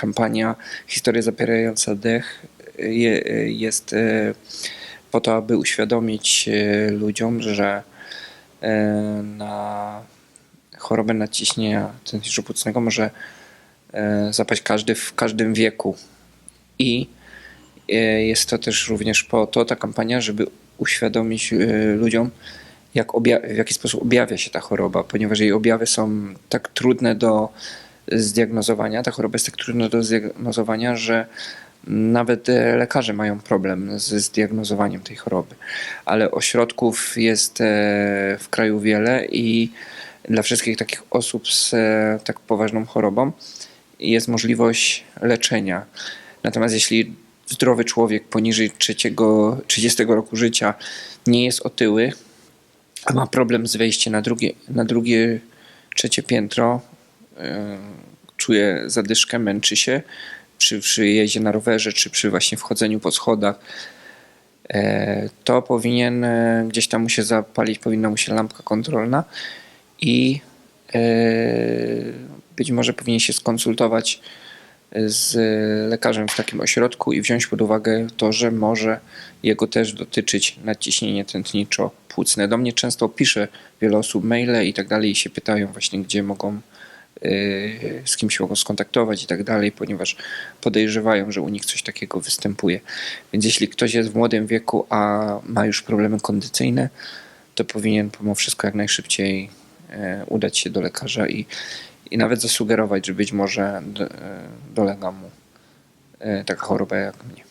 kampania Historia zapierająca dech je, jest e, po to, aby uświadomić ludziom, że na chorobę nadciśnienia tętniczego płucnego może zapaść każdy w każdym wieku. I jest to też również po to ta kampania, żeby uświadomić ludziom, jak w jaki sposób objawia się ta choroba, ponieważ jej objawy są tak trudne do zdiagnozowania, ta choroba jest tak trudna do zdiagnozowania, że nawet lekarze mają problem ze zdiagnozowaniem tej choroby. Ale ośrodków jest e, w kraju wiele i dla wszystkich takich osób z e, tak poważną chorobą jest możliwość leczenia. Natomiast jeśli zdrowy człowiek poniżej trzeciego, 30 roku życia nie jest otyły, a ma problem z wejściem na drugie, na drugie trzecie piętro, e, czuje zadyszkę, męczy się przy, przy jeździe na rowerze, czy przy właśnie wchodzeniu po schodach, e, to powinien e, gdzieś tam mu się zapalić, powinna mu się lampka kontrolna i e, być może powinien się skonsultować z lekarzem w takim ośrodku i wziąć pod uwagę to, że może jego też dotyczyć nadciśnienie tętniczo-płucne. Do mnie często pisze wiele osób maile i tak dalej i się pytają właśnie, gdzie mogą, z kim się mogą skontaktować i tak dalej, ponieważ podejrzewają, że u nich coś takiego występuje. Więc jeśli ktoś jest w młodym wieku, a ma już problemy kondycyjne, to powinien pomimo wszystko jak najszybciej e, udać się do lekarza i, i nawet zasugerować, że być może e, dolega mu taka choroba jak mnie.